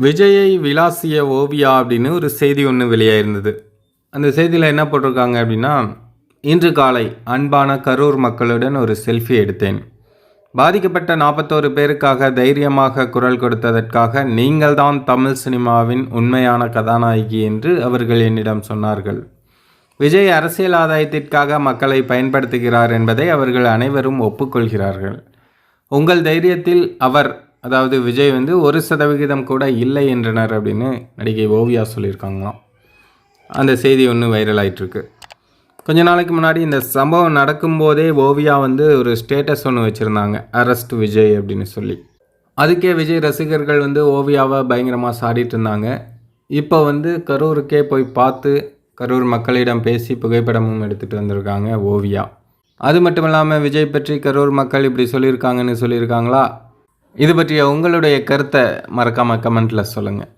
விஜயை விலாசிய ஓவியா அப்படின்னு ஒரு செய்தி ஒன்று வெளியாயிருந்தது. அந்த செய்தியில் என்ன போட்டிருக்காங்க அப்படின்னா இன்று காலை அன்பான கரூர் மக்களுடன் ஒரு செல்ஃபி எடுத்தேன். பாதிக்கப்பட்ட நாற்பத்தோரு பேருக்காக தைரியமாக குரல் கொடுத்ததற்காக நீங்கள்தான் தமிழ் சினிமாவின் உண்மையான கதாநாயகி என்று அவர்கள் என்னிடம் சொன்னார்கள். விஜய் அரசியல் ஆதாயத்திற்காக மக்களை பயன்படுத்துகிறார் என்பதை அவர்கள் அனைவரும் ஒப்புக்கொள்கிறார்கள். உங்கள் தைரியத்தில் அவர் அதாவது விஜய் வந்து ஒரு சதவிகிதம் கூட இல்லை என்றனர் அப்படின்னு நடிகை ஓவியா சொல்லியிருக்காங்களாம். அந்த செய்தி ஒன்று வைரல் ஆயிட்டிருக்கு. கொஞ்ச நாளைக்கு முன்னாடி இந்த சம்பவம் நடக்கும்போதே ஓவியா வந்து ஒரு ஸ்டேட்டஸ் ஒன்று வச்சுருந்தாங்க. அரெஸ்ட் விஜய் அப்படின்னு சொல்லி. அதுக்கே விஜய் ரசிகர்கள் வந்து ஓவியாவை பயங்கரமாக சாடிட்டு இருந்தாங்க. இப்போ வந்து கரூருக்கே போய் பார்த்து கரூர் மக்களிடம் பேசி புகைப்படமும் எடுத்துகிட்டு வந்திருக்காங்க ஓவியா. அது மட்டும் இல்லாமல் விஜய் பற்றி கரூர் மக்கள் இப்படி சொல்லியிருக்காங்கன்னு சொல்லியிருக்காங்களா? இது பற்றிய உங்களுடைய கருத்தை மறக்காமல் கமெண்ட்டில் சொல்லுங்கள்